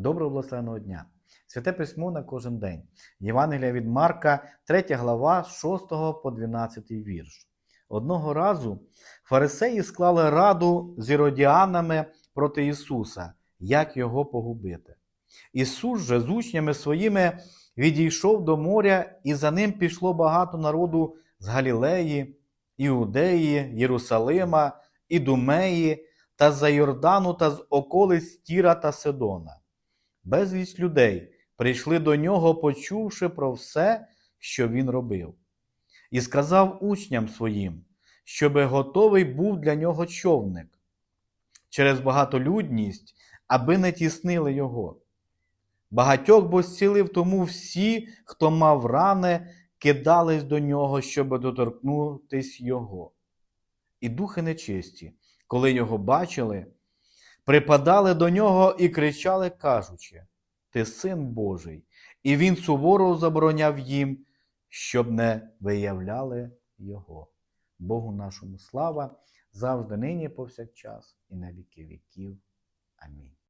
Доброго благословеного дня! Святе письмо на кожен день. Євангелія від Марка, 3 глава, 6 по 12 вірш. Одного разу фарисеї склали раду з іродіанами проти Ісуса, як його погубити. Ісус же з учнями своїми відійшов до моря, і за ним пішло багато народу з Галілеї, Іудеї, Єрусалима, Ідумеї та з-за Йордану та з околиць Тіра та Сидона. Безліч людей прийшли до нього, почувши про все, що він робив. І сказав учням своїм, щоби готовий був для нього човник через багатолюдність, аби не тіснили його. Багатьох бо зцілив, тому всі, хто мав рани, кидались до нього, щоби доторкнутись його. І духи нечисті, коли його бачили, припадали до нього і кричали, кажучи: Ти син Божий, і він суворо забороняв їм, щоб не виявляли його. Богу нашому слава, завжди нині, повсякчас, і на віки віків. Амінь.